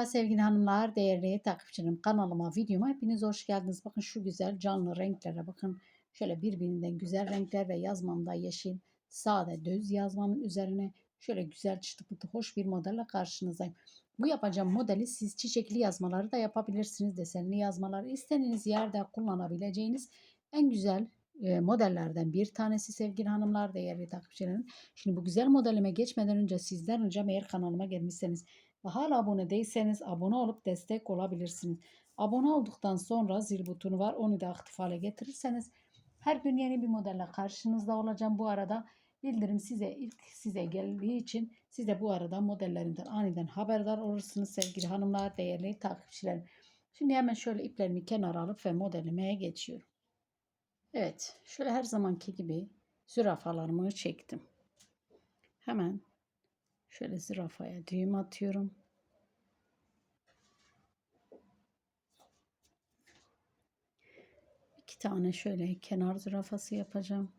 Merhaba sevgili hanımlar, değerli takipçilerim. Kanalıma, videoma hepiniz hoş geldiniz. Bakın şu güzel canlı renklere bakın. Şöyle birbirinden güzel renkler ve yazmamda yeşil, sade, düz yazmamın üzerine şöyle güzel çıtı pıtı hoş bir modelle karşınızdayım. Bu yapacağım modeli siz çiçekli yazmaları da yapabilirsiniz. Desenli yazmaları istediğiniz yerde kullanabileceğiniz en güzel e, modellerden bir tanesi sevgili hanımlar, değerli takipçilerim. Şimdi bu güzel modelime geçmeden önce sizden ricam eğer kanalıma gelmişseniz ve hala abone değilseniz abone olup destek olabilirsiniz. Abone olduktan sonra zil butonu var. Onu da aktif hale getirirseniz her gün yeni bir modelle karşınızda olacağım. Bu arada bildirim size ilk size geldiği için size bu arada modellerimden aniden haberdar olursunuz sevgili hanımlar, değerli takipçilerim. Şimdi hemen şöyle iplerimi kenara alıp ve modelime geçiyorum. Evet, şöyle her zamanki gibi zürafalarımı çektim. Hemen Şöyle zürafaya düğüm atıyorum. İki tane şöyle kenar zürafası yapacağım.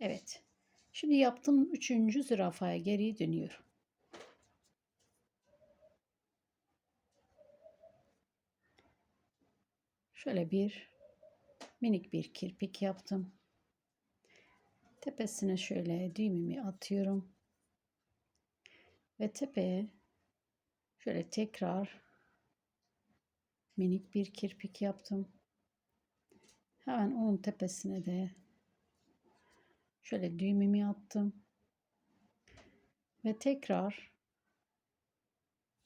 Evet. Şimdi yaptığım üçüncü zürafaya geri dönüyorum. Şöyle bir minik bir kirpik yaptım. Tepesine şöyle düğümümü atıyorum. Ve tepeye şöyle tekrar minik bir kirpik yaptım. Hemen onun tepesine de şöyle düğümümü attım. Ve tekrar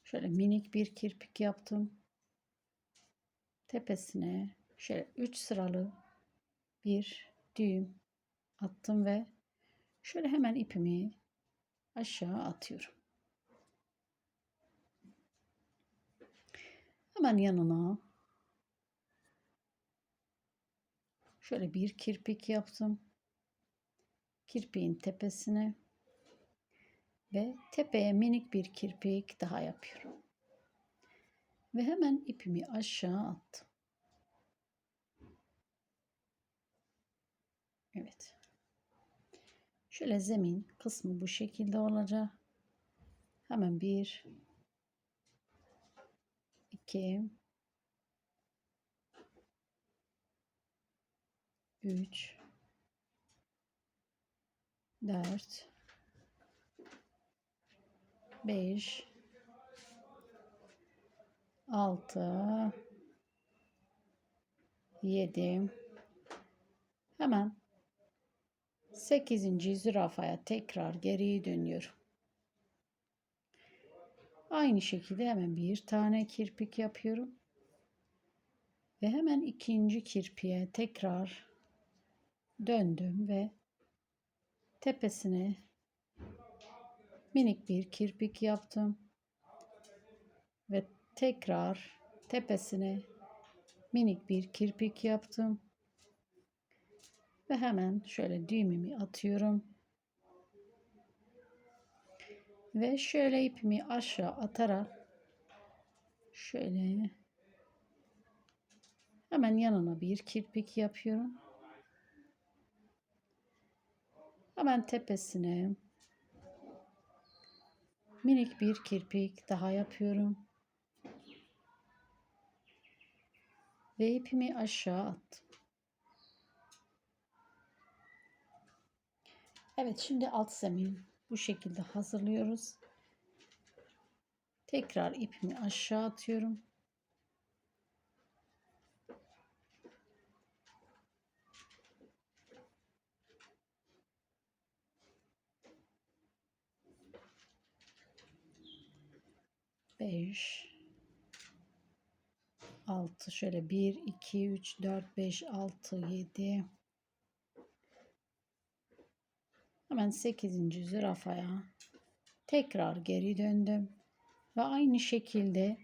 şöyle minik bir kirpik yaptım tepesine şöyle 3 sıralı bir düğüm attım ve şöyle hemen ipimi aşağı atıyorum. Hemen yanına şöyle bir kirpik yaptım. Kirpiğin tepesine ve tepeye minik bir kirpik daha yapıyorum. Ve hemen ipimi aşağı attım. Evet. Şöyle zemin kısmı bu şekilde olacak. Hemen bir, iki, üç, dört, beş, 6 7 hemen 8. zürafaya tekrar geri dönüyorum. Aynı şekilde hemen bir tane kirpik yapıyorum. Ve hemen ikinci kirpiğe tekrar döndüm ve tepesine minik bir kirpik yaptım. Tekrar tepesine minik bir kirpik yaptım. Ve hemen şöyle düğümümü atıyorum. Ve şöyle ipimi aşağı atarak şöyle hemen yanına bir kirpik yapıyorum. Hemen tepesine minik bir kirpik daha yapıyorum. Ve ipimi aşağı attım. Evet şimdi alt zemin bu şekilde hazırlıyoruz. Tekrar ipimi aşağı atıyorum. Beş, 6 şöyle 1 2 3 4 5 6 7 hemen 8. zürafaya tekrar geri döndüm. Ve aynı şekilde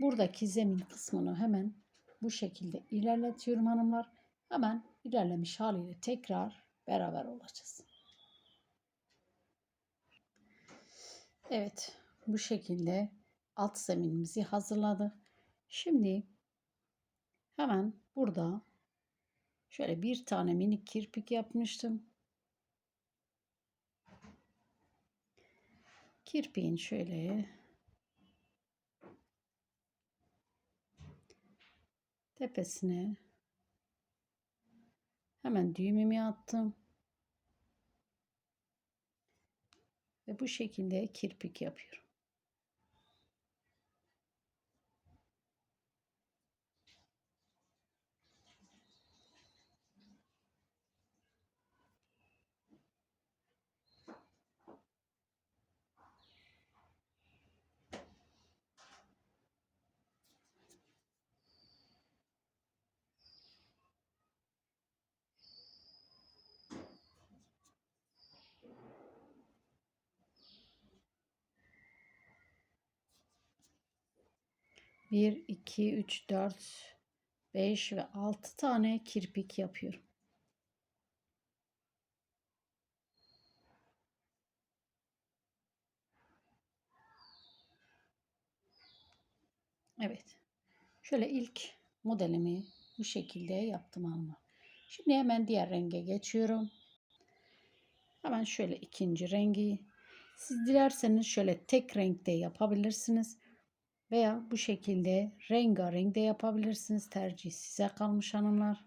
buradaki zemin kısmını hemen bu şekilde ilerletiyorum hanımlar. Hemen ilerlemiş haliyle tekrar beraber olacağız. Evet bu şekilde alt zeminimizi hazırladık. Şimdi Hemen burada şöyle bir tane minik kirpik yapmıştım. Kirpiğin şöyle tepesine hemen düğümümü attım. Ve bu şekilde kirpik yapıyorum. Bir, iki, üç, dört, beş ve altı tane kirpik yapıyorum. Evet. Şöyle ilk modelimi bu şekilde yaptım hanımlar. Şimdi hemen diğer renge geçiyorum. Hemen şöyle ikinci rengi. Siz dilerseniz şöyle tek renkte yapabilirsiniz. Veya bu şekilde rengarenk de yapabilirsiniz. Tercih size kalmış hanımlar.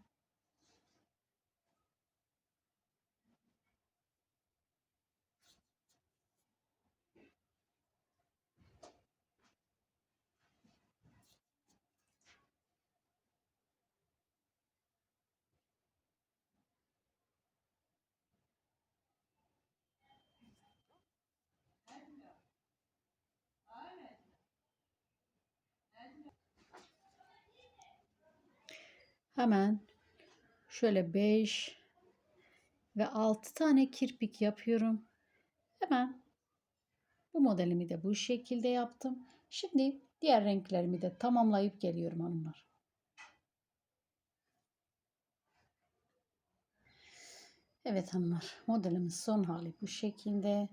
Hemen şöyle 5 ve 6 tane kirpik yapıyorum. Hemen bu modelimi de bu şekilde yaptım. Şimdi diğer renklerimi de tamamlayıp geliyorum hanımlar. Evet hanımlar modelimiz son hali bu şekilde.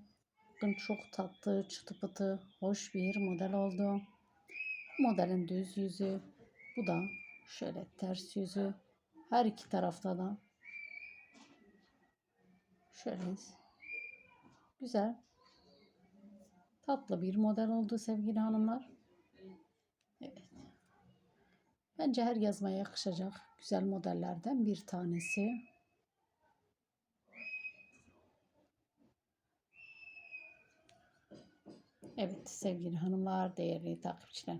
Bakın çok tatlı, çıtı pıtı, hoş bir model oldu. Modelin düz yüzü. Bu da şöyle ters yüzü. Her iki tarafta da şöyle güzel tatlı bir model oldu sevgili hanımlar. Evet. Bence her yazmaya yakışacak güzel modellerden bir tanesi. Evet sevgili hanımlar, değerli takipçiler.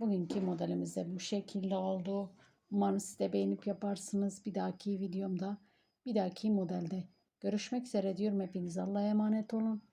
Bugünkü modelimiz de bu şekilde oldu. Umarım siz de beğenip yaparsınız. Bir dahaki videomda, bir dahaki modelde görüşmek üzere diyorum. Hepiniz Allah'a emanet olun.